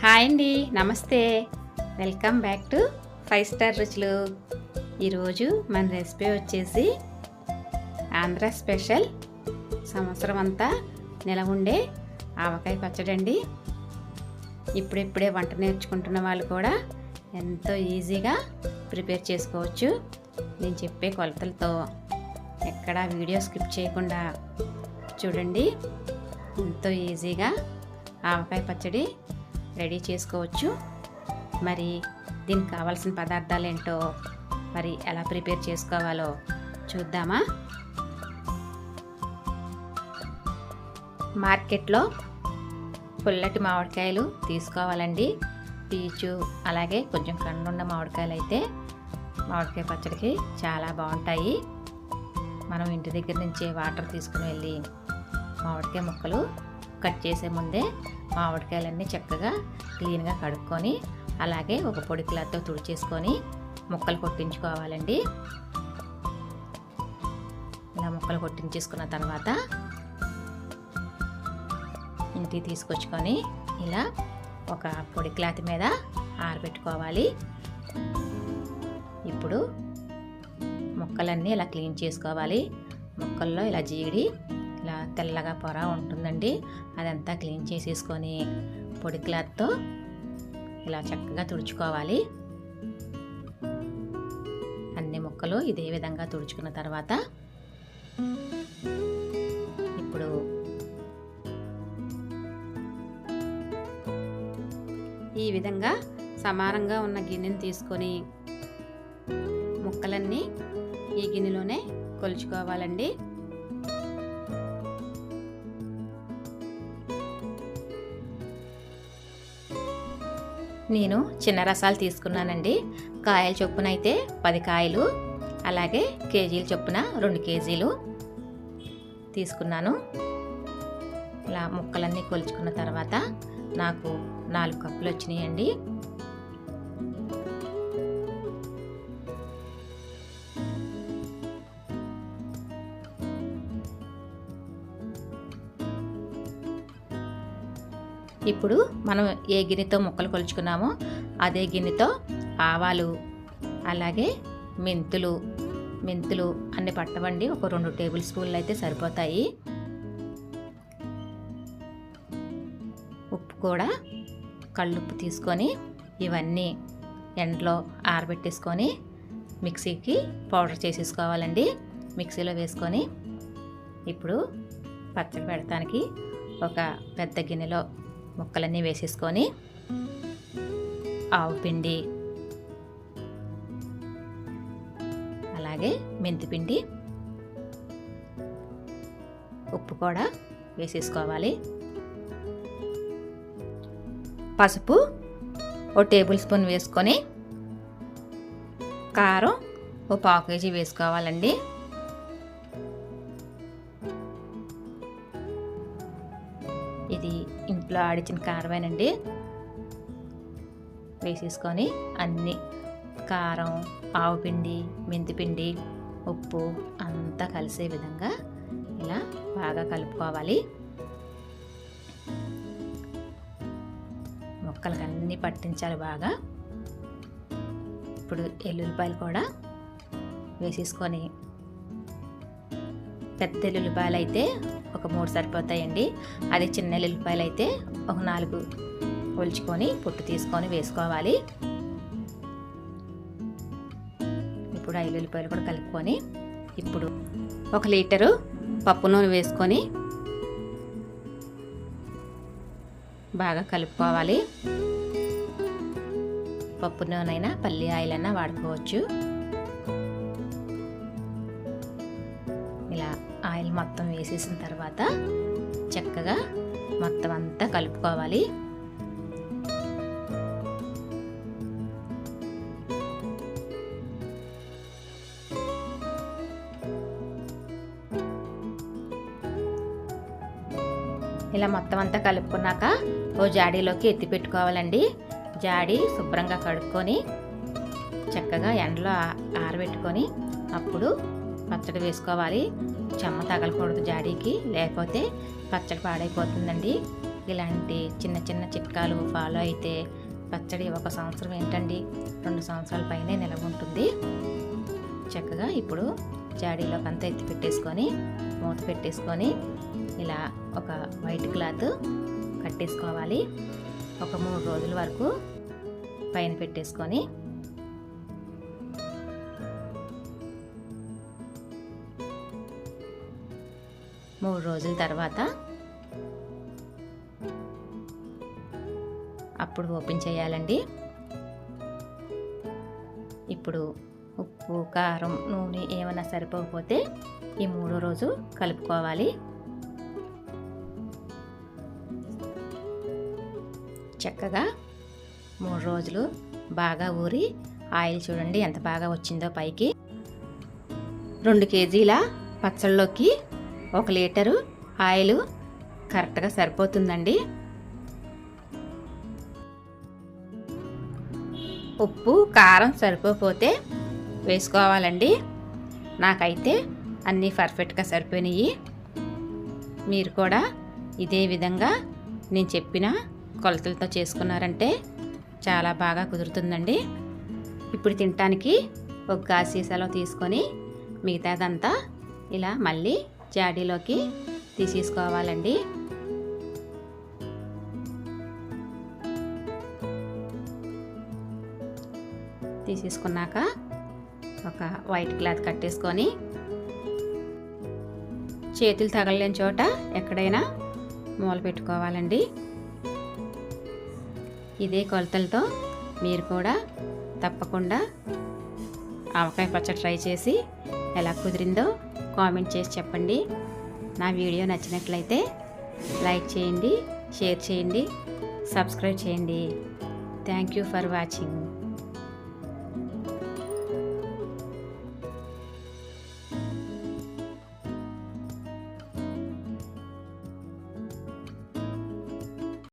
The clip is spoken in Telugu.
హాయ్ అండి నమస్తే. Welcome back to five star రుచులు. ఈరోజు మన రెసిపీ వచ్చేసి ఆంధ్ర స్పెషల్ సంవత్సరం అంతా నిలవ ఉండే ఆవకాయ పచ్చడి అండి. ఇప్పుడిప్పుడే వంట నేర్చుకుంటున్న వాళ్ళు కూడా ఎంతో ఈజీగా ప్రిపేర్ చేసుకోవచ్చు. నేను చెప్పే కొలతలతో ఎక్కడా వీడియో స్కిప్ చేయకుండా చూడండి. ఎంతో ఈజీగా ఆవకాయ పచ్చడి రెడీ చేసుకోవచ్చు. మరి దీనికి కావాల్సిన పదార్థాలు ఏంటో మరి ఎలా ప్రిపేర్ చేసుకోవాలో చూద్దామా? మార్కెట్లో పుల్లటి మామిడికాయలు తీసుకోవాలండి. పీచు అలాగే కొంచెం కండున్న మామిడికాయలు అయితే మామిడికాయ పచ్చడికి చాలా బాగుంటాయి. మనం ఇంటి దగ్గర నుంచి వాటర్ తీసుకుని వెళ్ళి మామిడికాయ ముక్కలు కట్ చేసే ముందే మామిడికాయలన్నీ చక్కగా క్లీన్గా కడుక్కొని అలాగే ఒక పొడి క్లాత్తో తుడిచేసుకొని ముక్కలు కొట్టించుకోవాలండి. ఇలా ముక్కలు కొట్టించేసుకున్న తర్వాత ఇంటికి తీసుకొచ్చుకొని ఇలా ఒక పొడి క్లాత్ మీద ఆరబెట్టుకోవాలి. ఇప్పుడు ముక్కలన్నీ ఇలా క్లీన్ చేసుకోవాలి. ముక్కల్లో ఇలా జీడి తెల్లగా పొర ఉంటుందండి. అదంతా క్లీన్ చేసేసుకొని పొడి క్లాత్తో ఇలా చక్కగా తుడుచుకోవాలి. అన్ని ముక్కలు ఇదే విధంగా తుడుచుకున్న తర్వాత ఇప్పుడు ఈ విధంగా సమానంగా ఉన్న గిన్నెని తీసుకొని ముక్కలన్నీ ఈ గిన్నెలోనే కొలుచుకోవాలండి. నేను చిన్న రసాలు తీసుకున్నానండి. కాయల చొప్పున అయితే పది కాయలు అలాగే కేజీల చొప్పున రెండు కేజీలు తీసుకున్నాను. ఇలా ముక్కలన్నీ కొలుచుకున్న తర్వాత నాకు నాలుగు కప్పులు వచ్చినాయండి. ఇప్పుడు మనం ఏ గిన్నెతో ముక్కలు కొలుచుకున్నామో అదే గిన్నెతో ఆవాలు అలాగే మెంతులు మెంతులు అన్ని పట్టవండి. ఒక రెండు టేబుల్ స్పూన్లు అయితే సరిపోతాయి. ఉప్పు కూడా కళ్ళుప్పు తీసుకొని ఇవన్నీ ఎండలో ఆరబెట్టేసుకొని మిక్సీకి పౌడర్ చేసేసుకోవాలండి. మిక్సీలో వేసుకొని ఇప్పుడు పచ్చడి పెడతానికి ఒక పెద్ద గిన్నెలో ముక్కలన్నీ వేసేసుకొని ఆవు పిండి అలాగే మెంతిపిండి ఉప్పు కూడా వేసేసుకోవాలి. పసుపు ఓ టేబుల్ స్పూన్ వేసుకొని కారం ఓ పావు కేజీ వేసుకోవాలండి. ఇది ఇంట్లో ఆడిచిన కారమేనండి. వేసేసుకొని అన్ని కారం ఆవుపిండి మెంతిపిండి ఉప్పు అంతా కలిసే విధంగా ఇలా బాగా కలుపుకోవాలి. మొక్కలకి అన్నీ పట్టించాలి బాగా. ఇప్పుడు ఎల్లుల్లిపాయలు కూడా వేసేసుకొని పెద్ద ఎల్లుల్లిపాయలు అయితే ఒక మూడు సరిపోతాయండి. అదే చిన్న ఎల్లుల్లిపాయలు అయితే ఒక నాలుగు ఒలుచుకొని పొట్టు తీసుకొని వేసుకోవాలి. ఇప్పుడు ఐదు ఉల్లిపాయలు కూడా కలుపుకొని ఇప్పుడు ఒక లీటరు పప్పు నూనె వేసుకొని బాగా కలుపుకోవాలి. పప్పు నూనె అయినా పల్లి ఆయిల్ అయినా వాడుకోవచ్చు. మొత్తం వేసేసిన తర్వాత చక్కగా మొత్తం అంతా కలుపుకోవాలి. ఇలా మొత్తం అంతా కలుపుకున్నాక ఓ జాడీలోకి ఎత్తి పెట్టుకోవాలండి. జాడీ శుభ్రంగా కడుక్కొని చక్కగా ఎండలో ఆరబెట్టుకొని అప్పుడు పచ్చడి వేసుకోవాలి. చెమ్మ తగలకూడదు జాడీకి. లేకపోతే పచ్చడి పాడైపోతుందండి. ఇలాంటి చిన్న చిన్న చిట్కాలు ఫాలో అయితే పచ్చడి ఒక సంవత్సరం ఏంటండి? రెండు సంవత్సరాల పైనే నిలవ ఉంటుంది. చక్కగా ఇప్పుడు జాడీలో అంతా ఎత్తి పెట్టేసుకొని మూత పెట్టేసుకొని ఇలా ఒక వైట్ క్లాత్ కట్టేసుకోవాలి. ఒక మూడు రోజుల వరకు పైన పెట్టేసుకొని మూడు రోజుల తర్వాత అప్పుడు ఓపెన్ చేయాలండి. ఇప్పుడు ఉప్పు కారం నూనె ఏమైనా సరిపోకపోతే ఈ మూడో రోజు కలుపుకోవాలి. చక్కగా మూడు రోజులు బాగా ఊరి ఆయిల్ చూడండి ఎంత బాగా వచ్చిందో పైకి. రెండు కేజీల పచ్చళ్ళలోకి ఒక లీటరు ఆయిల్ కరెక్ట్గా సరిపోతుందండి. ఉప్పు కారం సరిపోతే వేసుకోవాలండి. నాకైతే అన్నీ పర్ఫెక్ట్గా సరిపోయినాయి మీరు కూడా ఇదే విధంగా నేను చెప్పిన కొలతలతో చేసుకున్నారంటే చాలా బాగా కుదురుతుందండి. ఇప్పుడు తినటానికి ఒక గాజు సీసాలో తీసుకొని మిగతాదంతా ఇలా మళ్ళీ జాడీలోకి తీసేసుకోవాలండి. తీసేసుకున్నాక ఒక వైట్ క్లాత్ కట్టేసుకొని చేతులు తగలలేని చోట ఎక్కడైనా మూల పెట్టుకోవాలండి. ఇదే కొలతలతో మీరు కూడా తప్పకుండా ఆవకాయ పచ్చడి ట్రై చేసి ఎలా కుదిరిందో కామెంట్ చేసి చెప్పండి. నా వీడియో నచ్చినట్లయితే లైక్ చేయండి షేర్ చేయండి సబ్స్క్రైబ్ చేయండి. Thank you for watching.